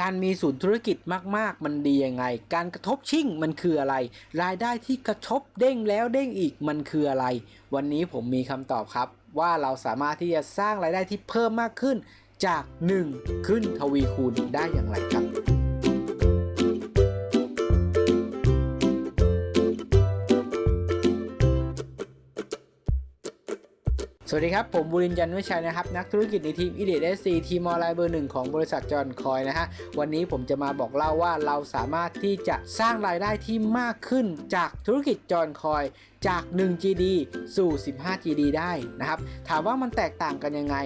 การมีศูนย์ธุรกิจมาก ๆ มันดียังไง การกระทบชิ่งมันคืออะไร รายได้ที่กระทบเด้งแล้วเด้งอีกมันคืออะไร วันนี้ผมมีคำตอบครับ ว่าเราสามารถที่จะสร้างรายได้ที่เพิ่มมากขึ้นจาก 1 ขึ้นทวีคูณได้อย่างไรครับ สวัสดีครับ ผมบุรินยันวิชัยนะครับ นักธุรกิจในทีม e d i t SC ทีมออนไลน์เบอร์หนึ่งของบริษัทจอห์นคอยนะฮะ วันนี้ผมจะมาบอกเล่าว่าเราสามารถที่จะสร้างรายได้ที่มากขึ้นจากธุรกิจจอห์นคอย จาก 1 GD สู่ 15 GD ได้นะครับ ถามว่ามันแตกต่างกันยังไง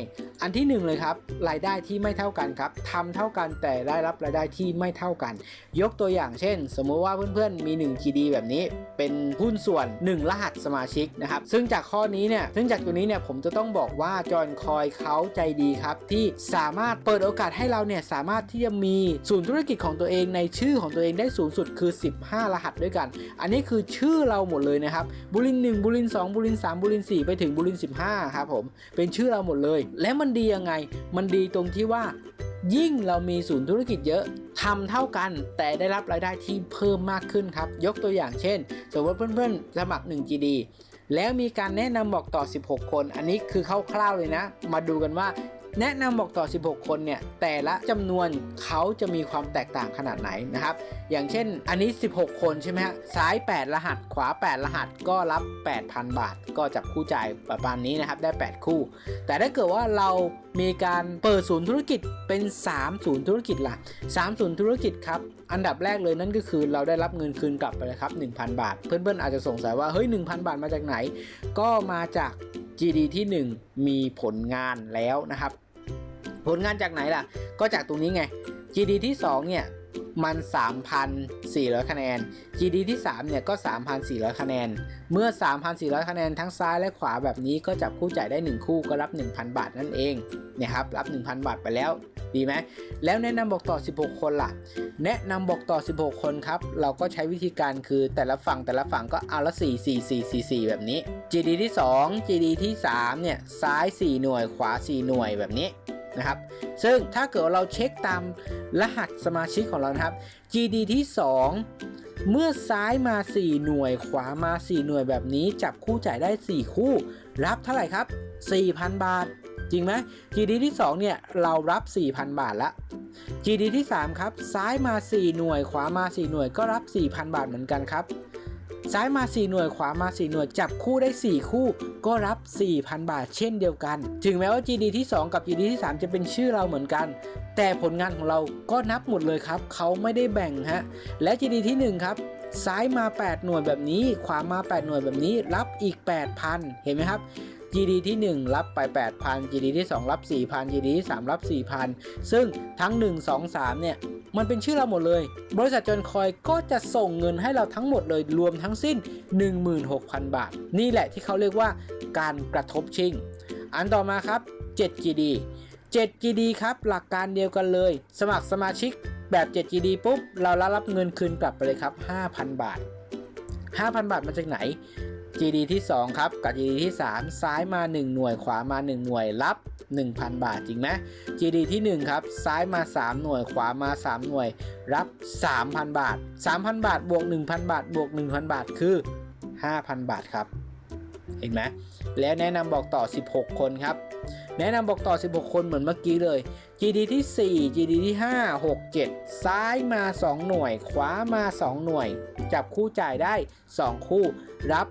อันที่ 1 เลยครับ รายได้ที่ไม่เท่ากันครับทำเท่ากันแต่ได้รับรายได้ที่ไม่เท่ากัน ยกตัวอย่างเช่น สมมุติว่าเพื่อนๆมี 1 GD แบบนี้ เป็นหุ้นส่วน 1 รหัสสมาชิกนะครับ ซึ่งจากข้อนี้เนี่ย ซึ่งจากตัวนี้เนี่ยผมจะต้องบอกว่าจอห์นคอยเขาใจดีครับ ที่สามารถเปิดโอกาสให้เราเนี่ยสามารถที่จะมีศูนย์ธุรกิจของตัวเองในชื่อของตัวเองได้สูงสุดคือ 15 รหัสด้วยกัน อันนี้คือชื่อเราหมดเลยนะครับบุรินหนึ่งบุรินสองบุรินสามบุรินสี่ไปถึงบุรินสิบห้าครับผมเป็นชื่อเราหมดเลย และมันดียังไง มันดีตรงที่ว่า ยิ่งเรามีศูนย์ธุรกิจเยอะทำเท่ากันแต่ได้รับรายได้ที่เพิ่มมากขึ้นครับ ยกตัวอย่างเช่น สมมติเพื่อนๆ สมัคร 1 GD แล้วมีการแนะนำบอกต่อ 16 คน อันนี้คือคร่าวๆเลยนะ มาดูกันว่า แนะนำบอกต่อ 16 คนเนี่ยแต่ละจำนวนเขาจะมีความแตกต่างขนาดไหนนะครับ อย่างเช่นอันนี้ 16 คนใช่ไหมฮะซ้าย 8 รหัส ขวา 8 รหัสก็รับ 8,000 บาท ก็จับคู่จ่ายประมาณนี้นะครับ ได้ 8 คู่ แต่ถ้าเกิดว่าเรามีการเปิดศูนย์ธุรกิจเป็น3ศูนย์ธุรกิจล่ะ3ศูนย์ธุรกิจครับ อันดับแรกเลยนั่นก็คือเราได้รับเงินคืนกลับไปเลยครับ 1,000 บาท เพื่อนๆอาจจะสงสัยว่าเฮ้ย 1,000 บาทมาจากไหน ก็มาจาก GD ที่ 1 มีผลงานแล้วนะครับ ผลงานจากไหนล่ะ ก็จากตรงนี้ไง GD ที่ 2 เนี่ย มัน 3,400 คะแนน GD ที่ 3 เนี่ย ก็ 3,400 คะแนน เมื่อ 3,400 คะแนนทั้งซ้ายและขวาแบบนี้ก็จับคู่จ่ายได้ 1 คู่ก็รับ 1,000 บาทนั่นเองเนี่ยครับรับ 1,000 บาทไปแล้วดีไหมแล้วแนะนำบอกต่อ 16 คนล่ะ แนะนำบอกต่อ 16 คนครับ เราก็ใช้วิธีการคือแต่ละฝั่งแต่ละฝั่งก็เอาละ 4 4 4 4 4 แบบนี้ GD ที่ 2 GD ที่ 3 เนี่ย ซ้าย 4 หน่วย ขวา 4 หน่วยแบบนี้ นะครับ ซึ่งถ้าเกิดเราเช็คตามรหัสสมาชิกของเรานะครับ GD ที่ 2 เมื่อซ้ายมา 4 หน่วย ขวามา 4 หน่วยแบบนี้ จับคู่จ่ายได้ 4 คู่ รับเท่าไหร่ครับ 4,000 บาท จริงไหม GD ที่ 2 เนี่ย เรารับ 4,000 บาทละ GD ที่ 3 ครับ ซ้ายมา 4 หน่วย ขวามา 4 หน่วย ก็รับ 4,000 บาทเหมือนกันครับ ซ้ายมา 4 หน่วยขวามา 4 หน่วยจับคู่ได้ 4 คู่ ก็รับ 4,000 บาท เช่นเดียวกัน ถึงแม้ว่า GD ที่ 2 กับ GD ที่ 3 จะเป็นชื่อเราเหมือนกัน แต่ผลงานของเราก็นับหมดเลยครับ เขาไม่ได้แบ่งฮะ และ GD ที่ 1 ครับซ้ายมา 8 หน่วยแบบนี้ ขวามา 8 หน่วยแบบนี้ รับอีก 8,000 เห็นไหมครับ GD ที่ 1 รับไป 8,000 GD ที่ 2 รับ 4,000 GD ที่ 3 รับ 4,000 ซึ่งทั้ง 1 2 3 เนี่ย มันเป็นชื่อเราหมดเลย บริษัทจนคอยก็จะส่งเงินให้เราทั้งหมดเลยรวมทั้งสิ้น 16,000 บาท นี่แหละที่เขาเรียกว่าการกระทบชิง อันต่อมาครับ 7 GD 7 GD ครับ หลักการเดียวกันเลย สมัครสมาชิกแบบ 7 GD ปุ๊บ เรารับเงินคืนกลับไปเลยครับ 5,000 บาท 5,000 บาทมาจากไหน GD ที่ 2 ครับ กับ GD ที่ 3 ซ้ายมา 1 หน่วยขวามา 1 หน่วยรับ 1,000 บาทจริงไหม GD ที่ 1 ครับ ซ้ายมา 3 หน่วยขวามา 3 หน่วย รับ 3,000 บาท 3,000 บาท บวก 1,000 บาท บวก 1,000 บาท คือ 5,000 บาทครับ เห็นไหม แล้วแนะนำบอกต่อ 16 คนครับ แนะนำบอกต่อ 16 คนเหมือนเมื่อกี้เลย GD ที่ 4 GD ที่ 5 6 7 ซ้ายมา 2 หน่วย ขวามา 2 หน่วย จับคู่จ่ายได้ 2 คู่รับ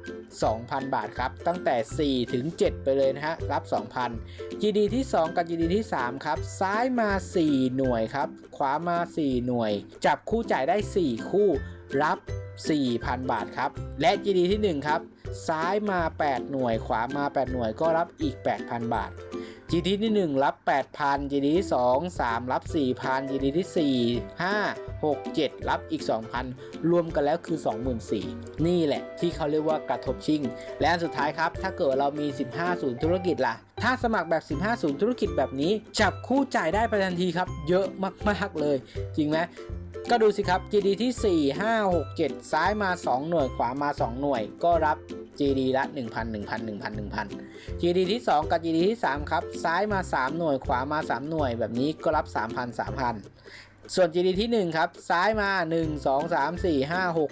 2,000 บาทครับ ตั้งแต่ 4 ถึง 7 ไปเลยนะฮะ รับ 2,000 GD ที่ 2 กับ GD ที่ 3 ครับ ซ้ายมา 4 หน่วยครับ ขวามา 4 หน่วย จับคู่จ่ายได้ 4 คู่รับ 4,000 บาทครับ และ GD ที่ 1 ครับ ซ้ายมา 8 หน่วย ขวามา 8 หน่วยก็รับอีก 8,000 บาท GD ที่ 1 รับ 8,000 GD ที่ 2 3 รับ 4,000 GD ที่ 4 5 6 7 รับอีก 2,000 รวมกันแล้วคือ 24,000นี่แหละที่เขาเรียกว่ากระทบชิง และอันสุดท้ายครับ ถ้าเกิดเรามี 15 ศูนย์ธุรกิจล่ะ ถ้าสมัครแบบ 15 ศูนย์ธุรกิจแบบนี้ จับคู่จ่ายได้ไปทันทีครับ เยอะมาก ๆ เลย จริงไหม ก็ดูสิครับ GD ที่ 4 5 6 7 ซ้ายมา 2 หน่วย ขวามา 2 หน่วย ก็รับ GD ละ 1,000 1,000 1,000 1,000 GD ที่ 2 กับ GD ที่ 3 ครับ ซ้ายมา 3 หน่วย ขวามา 3 หน่วย แบบนี้ก็รับ 3,000 3,000 ส่วน GD ที่ 1 ครับ ซ้ายมา 1 2 3 4 5 6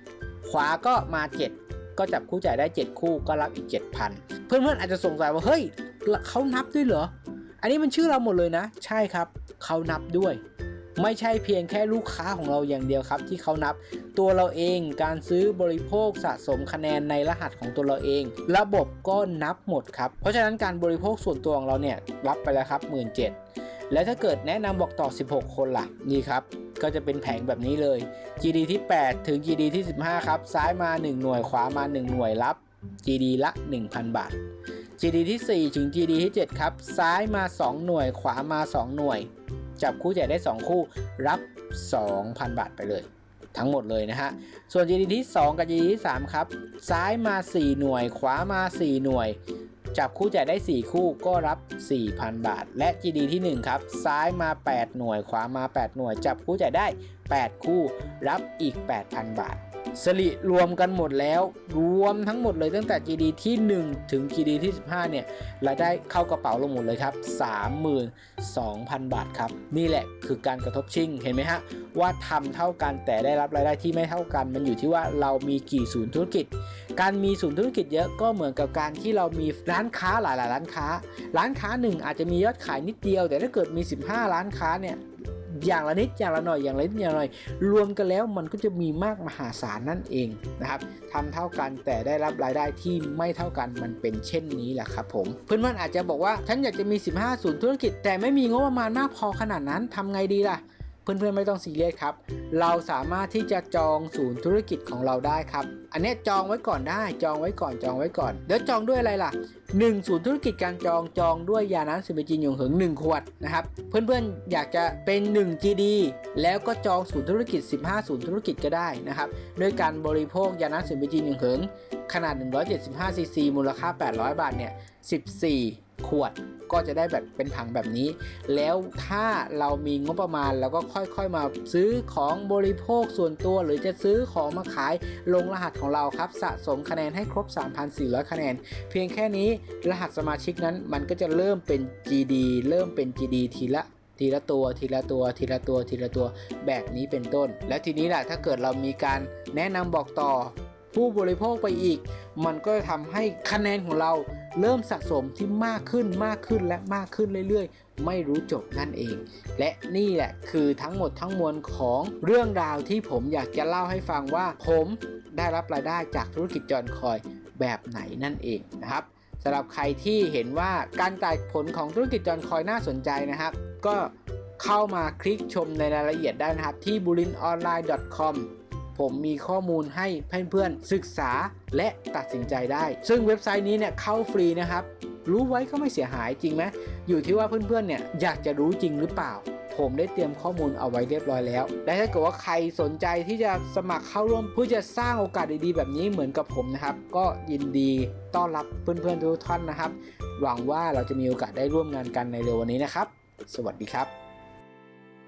7 ขวาก็มา 7 ก็จับคู่จ่ายได้ 7 คู่ก็รับอีก 7,000 เพื่อนๆอาจจะสงสัยว่า เฮ้ยเขานับด้วยเหรอ อันนี้มันชื่อเราหมดเลยนะ ใช่ครับ เขานับด้วย ไม่ใช่เพียงแค่ลูกค้าของเราอย่างเดียวครับ ที่เขานับตัวเราเองการซื้อบริโภคสะสมคะแนนในรหัสของตัวเราเอง ระบบก็นับหมดครับ เพราะฉะนั้นการบริโภคส่วนตัวของเราเนี่ยรับไปแล้วครับ 1 7ื่นและถ้าเกิดแนะนำบอกต่อ 16 คนล่ะนี่ครับก็จะเป็นแผงแบบนี้เลย GD ที่ 8 ถึง GD ที่ 15 ครับ ซ้ายมา 1 หน่วยขวามา 1 หน่วยรับ GD ละ 1,000 บาท GD ที่ 4 ถึง GD ที่ 7 ครับ ซ้ายมา 2 หน่วยขวามา 2 หน่วย จับคู่จ่ายได้ 2 คู่รับ 2,000 บาทไปเลย ทั้งหมดเลยนะฮะ ส่วน GD ที่ 2 กับ GD ที่ 3 ครับ ซ้ายมา 4 หน่วย ขวามา 4 หน่วย จับคู่จ่ายได้ 4 คู่ก็รับ 4,000 บาท และ GD ที่ 1 ครับ ซ้ายมา 8 หน่วย ขวามา 8 หน่วย จับคู่จ่ายได้ 8 คู่รับอีก 8,000 บาท สลิรวมกันหมดแล้ว รวมทั้งหมดเลยตั้งแต่ GD ที่ 1 ถึง GD ที่ 15 เนี่ยรายได้เข้ากระเป๋าลงหมดเลยครับ 32,000 บาทครับ นี่แหละคือการกระทบชิ่งเห็นไหมฮะ ว่าทำเท่ากันแต่ได้รับรายได้ที่ไม่เท่ากัน มันอยู่ที่ว่าเรามีกี่ศูนย์ธุรกิจ การมีศูนย์ธุรกิจเยอะก็เหมือนกับการที่เรามีร้านค้าหลาย ๆ ร้านค้า ร้านค้าหนึ่งอาจจะมียอดขายนิดเดียว แต่ถ้าเกิดมี 15 ร้านค้าเนี่ย อย่างละนิดอย่างละหน่อยอย่างละนิดอย่างละหน่อย รวมกันแล้วมันก็จะมีมากมหาศาลนั่นเองนะครับทำเท่ากันแต่ได้รับรายได้ที่ไม่เท่ากันมันเป็นเช่นนี้แหละครับผม เพื่อนๆอาจจะบอกว่าฉันอยากจะมี 15 ศูนย์ธุรกิจ แต่ไม่มีงบประมาณมากพอขนาดนั้นทำไงดีล่ะเพื่อนๆไม่ต้องซีเรียสครับ เราสามารถที่จะจองศูนย์ธุรกิจของเราได้ครับ อันนี้จองไว้ก่อนได้ จองไว้ก่อนจองไว้ก่อน เดี๋ยวจองด้วยอะไรล่ะ 1ศูนย์ธุรกิจการจองจองด้วยยาน้ำสิบจินหยงเหิง1 ขวดนะครับ เพื่อนๆอยากจะเป็น 1 GD แล้วก็จองศูนย์ธุรกิจ 15ศูนย์ธุรกิจก็ได้นะครับด้วยการบริโภคยาน้ำสิบจินหยงเหิงขนาด 175ซีซีมูลค่า 800 บาทเนี่ย 14 ขวด ก็จะได้แบบเป็นถังแบบนี้ แล้วถ้าเรามีงบประมาณเราก็ค่อยๆมาซื้อของบริโภคส่วนตัวหรือจะซื้อของมาขายลงรหัสของเราครับ สะสมคะแนนให้ครบ 3,400 คะแนน เพียงแค่นี้รหัสสมาชิกนั้นมันก็จะเริ่มเป็น GD เริ่มเป็น GD ทีละทีละตัวทีละตัวทีละตัวทีละตัวแบบนี้เป็นต้น แล้วทีนี้แหละถ้าเกิดเรามีการแนะนำบอกต่อ ผู้บริโภคไปอีก มันก็จะทำให้คะแนนของเราเริ่มสะสมที่มากขึ้นมากขึ้นและมากขึ้นเรื่อยๆ ไม่รู้จบนั่นเอง และนี่แหละคือทั้งหมดทั้งมวลของเรื่องราวที่ผมอยากจะเล่าให้ฟังว่า ผมได้รับรายได้จากธุรกิจจอนคอยแบบไหนนั่นเองนะครับสำหรับใครที่เห็นว่าการจ่ายผลของธุรกิจจอนคอยน่าสนใจนะครับ ก็เข้ามาคลิกชมในรายละเอียดได้นะครับที่ b ผมมีข้อมูลให้เพื่อนๆศึกษาและตัดสินใจได้ ซึ่งเว็บไซต์นี้เนี่ยเข้าฟรีนะครับ รู้ไว้ก็ไม่เสียหายจริงไหมอยู่ที่ว่าเพื่อนๆเนี่ยอยากจะรู้จริงหรือเปล่าผมได้เตรียมข้อมูลเอาไว้เรียบร้อยแล้ว และถ้าเกิดว่าใครสนใจที่จะสมัครเข้าร่วมเพื่อจะสร้างโอกาสดีๆ แบบนี้เหมือนกับผมนะครับ ก็ยินดีต้อนรับเพื่อนๆทุกท่านนะครับ หวังว่าเราจะมีโอกาสได้ร่วมงานกันในเร็ววันนี้นะครับ สวัสดีครับ